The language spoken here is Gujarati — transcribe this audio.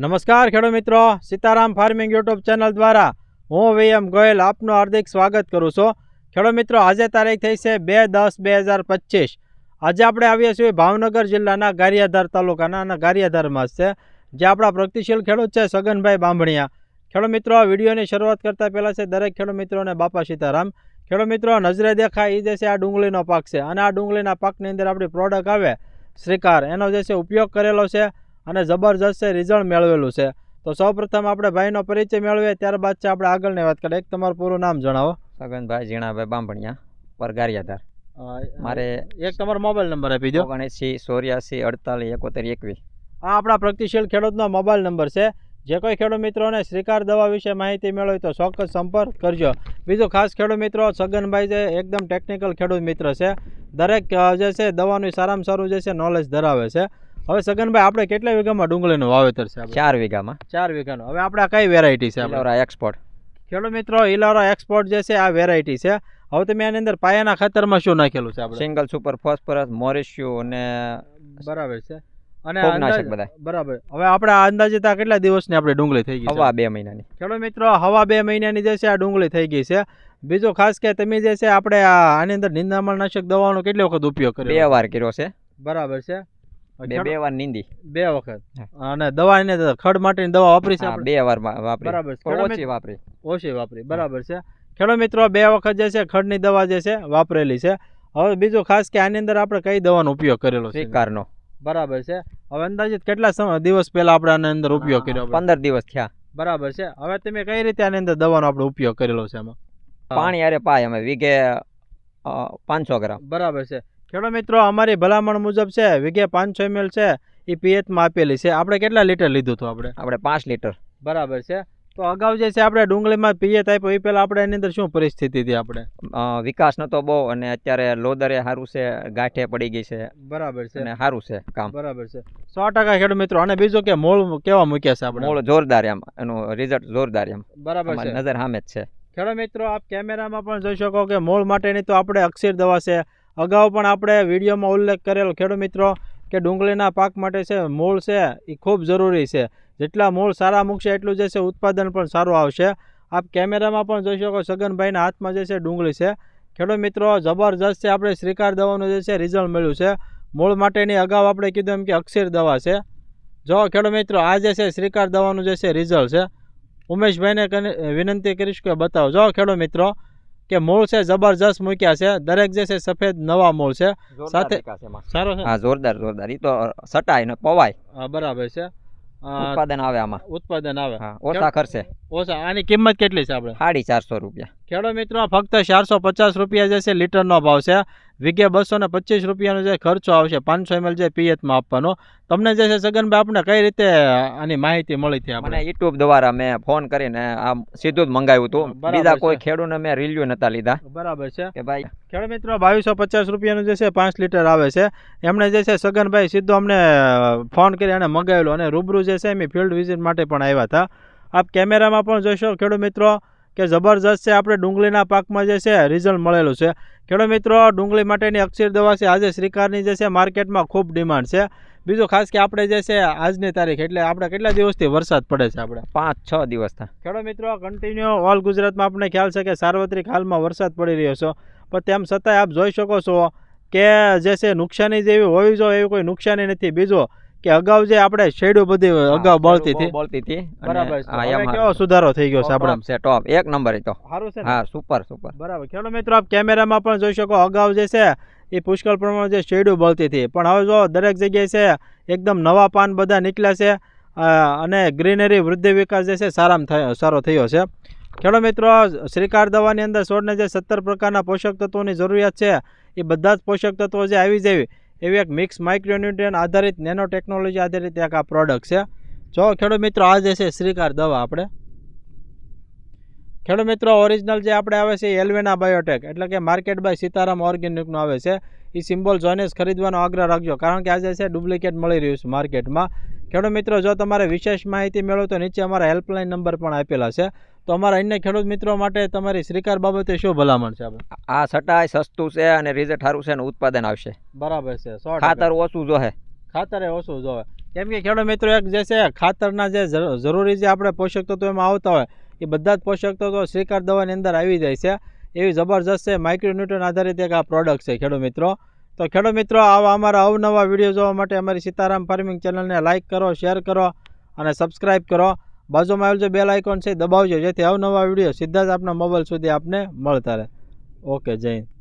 નમસ્કાર ખેડૂત મિત્રો. સીતારામ ફાર્મિંગ યુટ્યુબ ચેનલ દ્વારા હું વીએમ ગોયલ આપનું હાર્દિક સ્વાગત કરું છું. ખેડૂત મિત્રો, આજે તારીખ થઈ છે બે દસ બે હજાર પચીસ. આજે આપણે આવીએ છીએ ભાવનગર જિલ્લાના ગારિયાધાર તાલુકાના અને ગારિયાધારમાં છે, જે આપણા પ્રગતિશીલ ખેડૂત છે સગનભાઈ બાંભણિયા. ખેડૂત મિત્રો વિડીયોની શરૂઆત કરતાં પહેલાં છે દરેક ખેડૂત મિત્રોને બાપા સીતારામ. ખેડૂત મિત્રો, નજરે દેખાય એ જે છે આ ડુંગળીનો પાક છે. અને આ ડુંગળીના પાકની અંદર આપણી પ્રોડક્ટ આવે, શ્રીકાર. એનો જે છે ઉપયોગ કરેલો છે અને જબરજસ્ત રિઝલ્ટ મેળવેલું છે. તો સૌપ્રથમ આપણે ભાઈનો પરિચય મેળવીએ ત્યારબાદ છે આપણે આગળની વાત કરીએ. એક તમારું પૂરું નામ જણાવો. સગનભાઈ ઝીણાભાઈ બાંભણિયા પરગારિયાધાર મારે એક તમારો મોબાઈલ નંબર આપી દો ઓગણએંસી ચોર્યાસી અડતાલીસ એકોતેર એકવીસ. આ આપણા પ્રગતિશીલ ખેડૂતનો મોબાઈલ નંબર છે. જે કોઈ ખેડૂત મિત્રોને શ્રીકાર દવા વિશે માહિતી મેળવી તો ચોક્કસ સંપર્ક કરજો. બીજું ખાસ ખેડૂત મિત્રો સગનભાઈ જે એકદમ ટેકનિકલ ખેડૂત મિત્ર છે. દરેક જે છે દવાનું સારામાં સારું જે છે નોલેજ ધરાવે છે. હવે સગનભાઈ આપણે કેટલા વીઘામાં ડુંગળીનું વાવેતર છે ચાર વીઘામાં. ચાર વીઘાનું. હવે આપણે આ કઈ વેરાયટી છે ઇલોરા એક્સપોર્ટ ખેડૂત મિત્રો ઇલોરા એક્સપોર્ટ જે છે આ વેરાયટી છે. હવે તમે આની અંદર પાયાના ખાતરમાં શું નાખેલું છે આપણે? સિંગલ સુપર ફોસ્ફરસ મોરિસ્યુ અને બરાબર છે. અને બધા. બરાબર. હવે આપણે આ અંદાજિત આ કેટલા દિવસની આપણે ડુંગળી થઈ ગઈ હવા બે મહિનાની. ખેડો મિત્રો હવા બે મહિનાની જે છે આ ડુંગળી થઈ ગઈ છે. બીજું ખાસ કે તમે જે છે આપણે આની અંદર નિંદામણનાશક દવાનો કેટલી વખત ઉપયોગ બે કર્યો વાર કર્યો છે. બરાબર છે. બે બે વાર નીંદી. બે વખત. અને દવા એને ખડ માટેની દવા વાપરી છે બે વાર વાપરી. બરાબર ઓછી વાપરી. ઓછી વાપરી. બરાબર છે. ખેડો મિત્રો બે વખત જે છે ખડની દવા જે છે વાપરેલી છે. હવે બીજું ખાસ કે આની અંદર આપણે કઈ દવાનો ઉપયોગ કરેલો છે? સ્વીકારનો બરાબર છે. હવે અંદાજિત કેટલા સમય દિવસ પહેલા આપણે આની અંદર ઉપયોગ કર્યો પંદર દિવસ થયા. બરાબર છે. હવે તમે કઈ રીતે આની અંદર દવાનો આપણે ઉપયોગ કરેલો છે એમાં પાણી અરે પાય અમે વીઘે પાંચસો ગ્રામ. બરાબર છે. ખેડૂત મિત્રો અમારી ભલામણ મુજબ છે વીઘે પાંચસો એમએલ છે એ પીએચમાં આપેલી છે. આપણે કેટલા લીટર લીધું હતું આપણે? આપણે પાંચ લીટર. બરાબર છે. તો અગાઉ જે છે આપણે ડુંગળીમાં પીએચ આપ્યો એ પહેલાં આપણે એની અંદર શું પરિસ્થિતિ હતી આપણે? વિકાસ નહોતો બહુ અને અત્યારે લોદરે સારું છે ગાંઠે પડી ગઈ છે. બરાબર છે. અને સારું છે કામ. બરાબર છે. સો ટકા ખેડૂત મિત્રો અને બીજું કે મોળ કેવા મૂક્યા છે આપણે? મૂળ જોરદાર એમ એનું રિઝલ્ટ જોરદાર એમ. બરાબર છે. નજર સામે જ છે. ખેડૂત મિત્રો આપ કેમેરામાં પણ જોઈ શકો કે મોળ માટેની તો આપણે અક્ષીર દવા છે અગાઉ પણ આપણે વિડીયોમાં ઉલ્લેખ કરેલો ખેડૂત મિત્રો કે ડુંગળીના પાક માટે છે, મૂળ છે એ ખૂબ જરૂરી છે. જેટલા મૂળ સારા મૂકશે એટલું જે છે ઉત્પાદન પણ સારું આવશે. આપ કેમેરામાં પણ જોઈ શકો સગનભાઈના હાથમાં જે છે ડુંગળી છે. ખેડૂત મિત્રો, જબરજસ્ત આપણે શ્રીકાર દવાનું જે છે રિઝલ્ટ મળ્યું છે. મૂળ માટેની અગાઉ આપણે કીધું એમ કે અક્ષીર દવા છે. જો ખેડૂત મિત્રો, આ જે છે શ્રીકાર દવાનું જે છે રિઝલ્ટ છે, ઉમેશભાઈને વિનંતી કરીશ કે બતાવો. જો ખેડૂત મિત્રો કે મૂળ છે જબરજસ્ત મૂક્યા છે. દરેક જે છે સફેદ નવા મૂળ છે. સાથે- સારો છે? હા જોરદાર જોરદાર. ઈ તો સટાય ને પવાય. હા, બરાબર છે. ઉત્પાદન આવે આમાં. ઉત્પાદન આવે. હા ઓછા ખર્ચે. ઓછા. આની કિંમત કેટલી છે આપણે સાડી ચારસો રૂપિયા. ખેડૂત મિત્રો ફક્ત ચારસો પચાસ રૂપિયા જે છે લીટરનો ભાવ છે. વીઘે બસો ને પચીસ રૂપિયાનો જે ખર્ચો આવશે પાંચસો એમએલ જે પિયતમાં આપવાનો. તમને જે છે સગનભાઈ આપણે કઈ રીતે આની માહિતી મળી હતી મને યુટ્યુબ દ્વારા મેં ફોન કરીને આ સીધું જ મંગાવ્યું હતું. બીજા કોઈ ખેડૂતને મેં રિલ્યુ નતા લીધા. બરાબર છે. કે ભાઈ ખેડૂત મિત્રો બાવીસો પચાસ રૂપિયાનું જે છે પાંચ લીટર આવે છે. એમણે જે છે સગનભાઈ સીધો અમને ફોન કરી અને મંગાવેલો અને રૂબરૂ જે છે એમ ફિલ્ડ વિઝિટ માટે પણ આવ્યા હતા. આપ કેમેરામાં પણ જોશો ખેડૂત મિત્રો. કે જબરજસ્ત છે આપણે ડુંગળીના પાકમાં જે છે રિઝલ્ટ મળેલું છે. ખેડૂત મિત્રો ડુંગળી માટેની અક્ષીર દવા છે. આજે શ્રીકારની જે છે માર્કેટમાં ખૂબ ડિમાન્ડ છે. બીજું ખાસ કે આપણે જે છે આજની તારીખ એટલે આપણે કેટલા દિવસથી વરસાદ પડે છે આપણે? પાંચ છ દિવસના ખેડૂત મિત્રો કન્ટિન્યુ ઓલ ગુજરાતમાં આપણને ખ્યાલ છે કે સાર્વત્રિક હાલમાં વરસાદ પડી રહ્યો છે. પણ તેમ છતાંય આપ જોઈ શકો છો કે જે છે નુકસાની જેવી હોવી જોઈએ એવી કોઈ નુકસાની નથી. બીજું કે અગાઉ જે આપણે શેડો બધી અગાઉ બળતી હતી. બળતી હતી બરાબર હવે કેવો સુધારો થઈ ગયો છે આપણે? છે ટોપ એક નંબર એ તો. સારું છે હા સુપર સુપર બરાબર. ખેડૂત મિત્રો આપ કેમેરામાં પણ જોઈ શકો અગાઉ જે છે એ પુષ્કળ પ્રમાણમાં જે શેડો બળતી હતી. પણ હવે જો દરેક જગ્યાએ છે એકદમ નવા પાન બધા નીકળ્યા છે અને ગ્રીનરી વૃદ્ધિ વિકાસ જે છે સારામાં થયો સારો થયો છે. ખેડૂત મિત્રો શ્રીકાર દવાની અંદર છોડને જે સત્તર પ્રકારના પોષક તત્વોની જરૂરિયાત છે એ બધા જ પોષક તત્વો જે આવી જાય એવી એક મિક્સ માઇક્રોન્યુટ્રિયન આધારિત નેનો ટેકનોલોજી આધારિત એક આ પ્રોડક્ટ છે. જો ખેડૂત મિત્રો આ જે છે શ્રીકાર દવા આપણે. ખેડૂત મિત્રો ઓરિજિનલ જે આપણે આવે છે એલવેના બાયોટેક એટલે કે માર્કેટ બાય સીતારામ ઓર્ગેનિકનું આવે છે. એ સિમ્બોલ જોઈને ખરીદવાનો આગ્રહ રાખજો, કારણ કે આજે છે ડુપ્લિકેટ મળી રહ્યું છે માર્કેટમાં ખેડૂત મિત્રો જો તમારે વિશેષ માહિતી મેળવો તો નીચે અમારા હેલ્પલાઇન નંબર પણ આપેલા છે. તો અમારા અન્ય ખેડૂત મિત્રો માટે તમારી શ્રીકાર બાબતે શું ભલામણ છે આ સટાય સસ્તું છે અને રિઝલ્ટ સારું છે અને ઉત્પાદન આવશે. બરાબર છે ખાતર ઓછું જોહે ખાતરે ઓછું જોવે કેમ કે ખેડૂત મિત્રો એક જે છે ખાતરના જે જરૂરી જે આપણે પોષક તત્વો એમાં આવતા હોય એ બધા જ પોષક તત્વો શ્રીકાર દવાની અંદર આવી જાય છે. એવી જબરજસ્ત છે માઇક્રોન્યુટ્રન આધારિત એક આ પ્રોડક્ટ છે ખેડૂત મિત્રો. તો ખેડૂત મિત્રો, આવા અમારા અવનવા વીડિયો જોવા માટે અમારી સીતારામ ફાર્મિંગ ચેનલને લાઇક કરો શેર કરો અને સબસ્ક્રાઇબ કરો. બાજુમાં આવેલ જે બેલ આઇકોન છે દબાવજો, જેથી અવનવા વીડિયો સીધા જ આપણા મોબાઈલ સુધી આપને મળતા રહે. ઓકે, જય